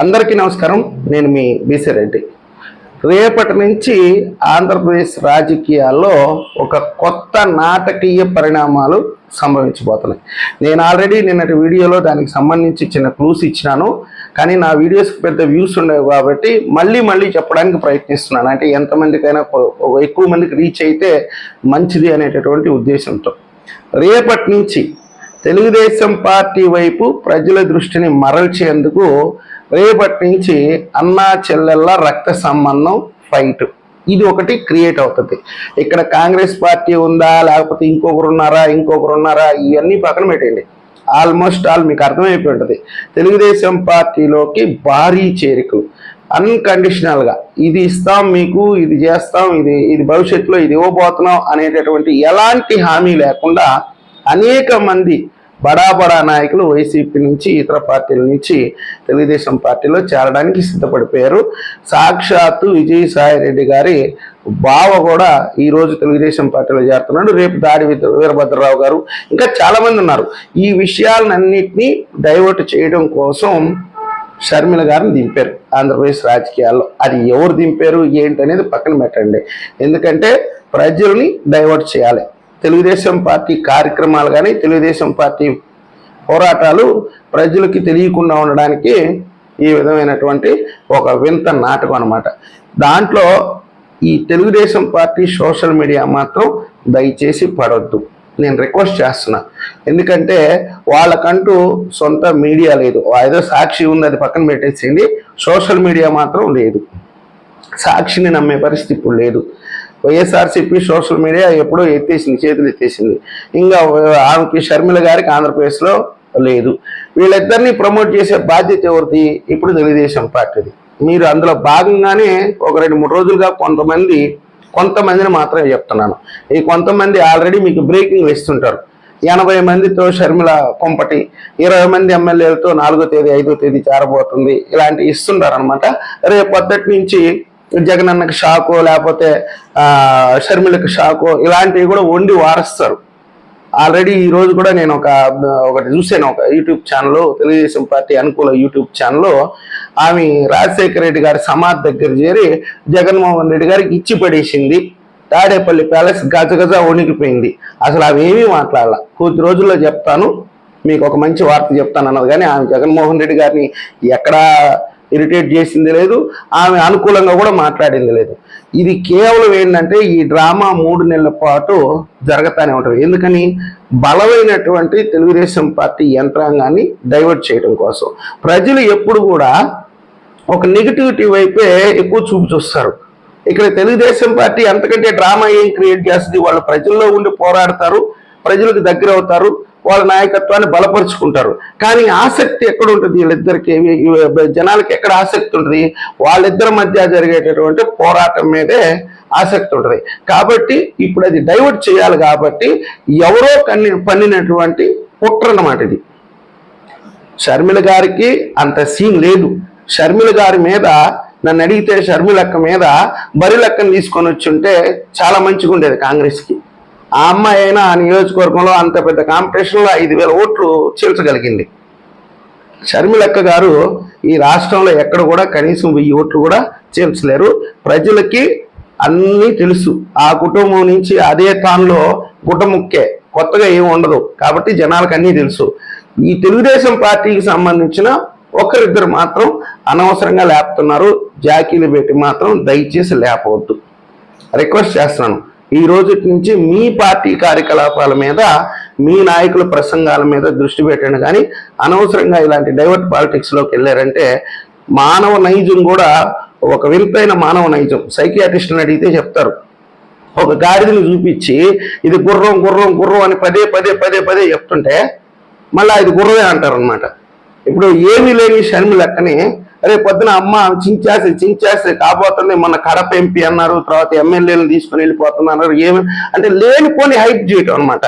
అందరికీ నమస్కారం. నేను మీ బీసీ రెడ్డి. రేపటి నుంచి ఆంధ్రప్రదేశ్ రాజకీయాల్లో ఒక కొత్త నాటకీయ పరిణామాలు సంభవించబోతున్నాయి. నేను ఆల్రెడీ నిన్నటి వీడియోలో దానికి సంబంధించి చిన్న క్లూస్ ఇచ్చినాను. కానీ నా వీడియోస్కి పెద్ద వ్యూస్ ఉండేవి కాబట్టి మళ్ళీ మళ్ళీ చెప్పడానికి ప్రయత్నిస్తున్నాను. అంటే ఎంతమందికైనా ఎక్కువ మందికి రీచ్ అయితే మంచిది అనేటటువంటి ఉద్దేశంతో. రేపటి నుంచి తెలుగుదేశం పార్టీ వైపు ప్రజల దృష్టిని మరల్చేందుకు రేపటి నుంచి అన్నా చెల్లెళ్ళ రక్త సంబంధం ఫైట్. ఇది ఒకటి క్రియేట్ అవుతుంది. ఇక్కడ కాంగ్రెస్ పార్టీ ఉందా లేకపోతే ఇంకొకరు ఉన్నారా ఇంకొకరు ఉన్నారా ఇవన్నీ పక్కన పెట్టండి ఆల్మోస్ట్ ఆల్ మీకు అర్థమైపోయి ఉంటుంది. తెలుగుదేశం పార్టీలోకి భారీ చేరికలు. అన్కండిషనల్గా ఇది ఇస్తాం మీకు ఇది చేస్తాం ఇది ఇది భవిష్యత్తులో ఇది ఇవ్వబోతున్నాం అనేటటువంటి ఎలాంటి హామీ లేకుండా అనేక మంది బడా బడా నాయకులు వైసీపీ నుంచి ఇతర పార్టీల నుంచి తెలుగుదేశం పార్టీలో చేరడానికి సిద్ధపడిపోయారు. సాక్షాత్తు విజయసాయి రెడ్డి గారి బావ కూడా ఈరోజు తెలుగుదేశం పార్టీలో చేరుతున్నాడు. రేపు దాడి వీరభద్రరావు గారు. ఇంకా చాలామంది ఉన్నారు. ఈ విషయాలన్నింటినీ డైవర్ట్ చేయడం కోసం షర్మిల గారిని దింపారు ఆంధ్రప్రదేశ్ రాజకీయాల్లో. అది ఎవరు దింపారు ఏంటి అనేది పక్కన పెట్టండి. ఎందుకంటే ప్రజల్ని డైవర్ట్ చేయాలి. తెలుగుదేశం పార్టీ కార్యక్రమాలు కానీ తెలుగుదేశం పార్టీ పోరాటాలు ప్రజలకి తెలియకుండా ఉండడానికి ఈ విధమైనటువంటి ఒక వింత నాటకం అనమాట దాంట్లో ఈ తెలుగుదేశం పార్టీ సోషల్ మీడియా మాత్రం దయచేసి పడవద్దు నేను రిక్వెస్ట్ చేస్తున్నా. ఎందుకంటే వాళ్ళకంటూ సొంత మీడియా లేదు. ఏదో సాక్షి ఉంది అది పక్కన పెట్టేసింది సోషల్ మీడియా మాత్రం లేదు. సాక్షిని నమ్మే పరిస్థితి ఇప్పుడు లేదు. వైఎస్ఆర్సీపీ సోషల్ మీడియా ఎప్పుడో ఎత్తేసింది చేతులు ఎత్తేసింది. ఇంకా ఆమెకి షర్మిల గారికి ఆంధ్రప్రదేశ్లో లేదు. వీళ్ళిద్దరిని ప్రమోట్ చేసే బాధ్యత ఎవరిది? ఇప్పుడు తెలుగుదేశం పార్టీది. మీరు అందులో భాగంగానే ఒక రెండు మూడు రోజులుగా కొంతమంది కొంతమందిని మాత్రమే చెప్తున్నాను. ఈ కొంతమంది ఆల్రెడీ మీకు బ్రేకింగ్ వేస్తుంటారు. ఎనభై మందితో షర్మిల కొంపటి ఇరవై మంది ఎమ్మెల్యేలతో నాలుగో తేదీ ఐదో తేదీ చేరబోతుంది ఇలాంటి ఇస్తుంటారు అనమాట రేపు పొద్దుటి నుంచి జగన్ అన్నకు షాకో లేకపోతే షర్మిలకు షాకో ఇలాంటివి కూడా వండి వారస్తారు. ఆల్రెడీ ఈ రోజు కూడా నేను ఒక ఒకటి చూశాను ఒక యూట్యూబ్ ఛానల్ తెలుగుదేశం పార్టీ అనుకూల యూట్యూబ్ ఛానల్లో ఆమె రాజశేఖర రెడ్డి గారి సమాధి దగ్గర చేరి జగన్మోహన్ రెడ్డి గారికి ఇచ్చి పడేసింది. తాడేపల్లి ప్యాలెస్ గజగజ వణికిపోయింది. అసలు అవేమీ ఏమీ మాట్లాడాల. కొద్ది రోజుల్లో చెప్తాను. మీకు ఒక మంచి వార్త చెప్తాను అన్నది కానీ ఆమె జగన్మోహన్ రెడ్డి గారిని ఎక్కడా ఇరిటేట్ చేసింది లేదు ఆమె అనుకూలంగా కూడా మాట్లాడింది లేదు. ఇది కేవలం ఏంటంటే ఈ డ్రామా మూడు నెలల పాటు జరగతానే ఉంటుంది. ఎందుకని? బలమైనటువంటి తెలుగుదేశం పార్టీ యంత్రాంగాన్ని డైవర్ట్ చేయడం కోసం. ప్రజలు ఎప్పుడు కూడా ఒక నెగిటివిటీ వైపే ఎక్కువ చూపు చూస్తారు. ఇక్కడ తెలుగుదేశం పార్టీ అంతకంటే డ్రామా ఏం క్రియేట్ చేస్తుంది? వాళ్ళు ప్రజల్లో ఉండి పోరాడతారు ప్రజలకు దగ్గర అవుతారు వాళ్ళ నాయకత్వాన్ని బలపరుచుకుంటారు. కానీ ఆసక్తి ఎక్కడ ఉంటుంది వీళ్ళిద్దరికి జనాలకి ఎక్కడ ఆసక్తి ఉంటుంది? వాళ్ళిద్దరి మధ్య జరిగేటటువంటి పోరాటం మీదే ఆసక్తి ఉంటుంది. కాబట్టి ఇప్పుడు అది డైవర్ట్ చేయాలి కాబట్టి ఎవరో కన్ని పన్నినటువంటి కుట్ర అన్నమాట ఇది. షర్మిల గారికి అంత సీన్ లేదు. షర్మిల గారి మీద నన్ను అడిగితే షర్మిలక్క మీద బరిలక్కను తీసుకొని వచ్చి ఉంటే చాలా మంచిగా ఉండేది కాంగ్రెస్కి. ఆ అమ్మాయి అయినా ఆ నియోజకవర్గంలో అంత పెద్ద కాంపిటీషన్లో ఐదు వేల ఓట్లు చీల్చగలిగింది. షర్మిలక్క గారు ఈ రాష్ట్రంలో ఎక్కడ కూడా కనీసం వెయ్యి ఓట్లు కూడా చేర్చలేరు ప్రజలకి అన్నీ తెలుసు. ఆ కుటుంబం నుంచి అదే తానులో గుటముక్కే కొత్తగా ఏమి ఉండదు. కాబట్టి జనాలకు అన్నీ తెలుసు. ఈ తెలుగుదేశం పార్టీకి సంబంధించిన ఒకరిద్దరు మాత్రం అనవసరంగా లేపుతున్నారు. జాకీలు పెట్టి మాత్రం దయచేసి లేపవద్దు. రిక్వెస్ట్ చేస్తున్నాను. ఈ రోజు నుంచి మీ పార్టీ కార్యకలాపాల మీద మీ నాయకుల ప్రసంగాల మీద దృష్టి పెట్టండి. కానీ అనవసరంగా ఇలాంటి డైవర్ట్ పాలిటిక్స్లోకి వెళ్ళారంటే మానవ నైజం కూడా ఒక వింతైన మానవ నైజం. సైకియాట్రిస్ట్ని అడిగితే చెప్తారు. ఒక గాడిదని చూపించి ఇది గుర్రం గుర్రం గుర్రం అని పదే పదే పదే పదే చెప్తుంటే మళ్ళీ ఇది గుర్రమే అంటారు అనమాట ఇప్పుడు ఏమీ లేని షర్మి లెక్కని రేపు పొద్దున అమ్మ చించేసి చించేసి కాబోతుంది మన కడప ఎంపీ అన్నారు తర్వాత ఎమ్మెల్యేలను తీసుకుని వెళ్ళిపోతుంది అన్నారు ఏమి? అంటే లేనిపోని హైప్ చేయటం అనమాట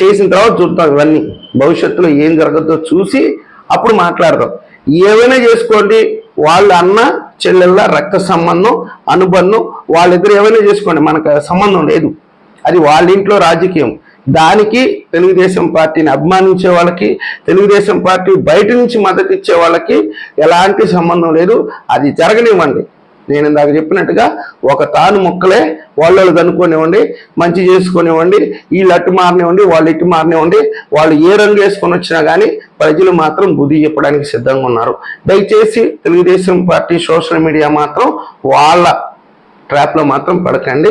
చేసిన తర్వాత చూద్దాం ఇవన్నీ. భవిష్యత్తులో ఏం జరగద్దో చూసి అప్పుడు మాట్లాడదాం. ఏమైనా చేసుకోండి వాళ్ళ అన్న చెల్లెళ్ళ రక్త సంబంధం అనుబంధం వాళ్ళిద్దరు ఏమైనా చేసుకోండి మనకు సంబంధం లేదు. అది వాళ్ళ ఇంట్లో రాజకీయం. దానికి తెలుగుదేశం పార్టీని అభిమానించే వాళ్ళకి తెలుగుదేశం పార్టీ బయట నుంచి మద్దతు ఇచ్చే వాళ్ళకి ఎలాంటి సంబంధం లేదు. అది జరగనివ్వండి. నేను ఇందాక చెప్పినట్టుగా ఒక తాను మొక్కలే వాళ్ళు కనుక్కొనివ్వండి మంచి చేసుకొనివ్వండి వీళ్ళు అటు మారనివ్వండి వాళ్ళు ఇటు మారనివ్వండి వాళ్ళు ఏ రంగు వేసుకొని వచ్చినా కానీ ప్రజలు మాత్రం బుద్ధి చెప్పడానికి సిద్ధంగా ఉన్నారు. దయచేసి తెలుగుదేశం పార్టీ సోషల్ మీడియా మాత్రం వాళ్ళ ట్రాప్లో మాత్రం పడకండి.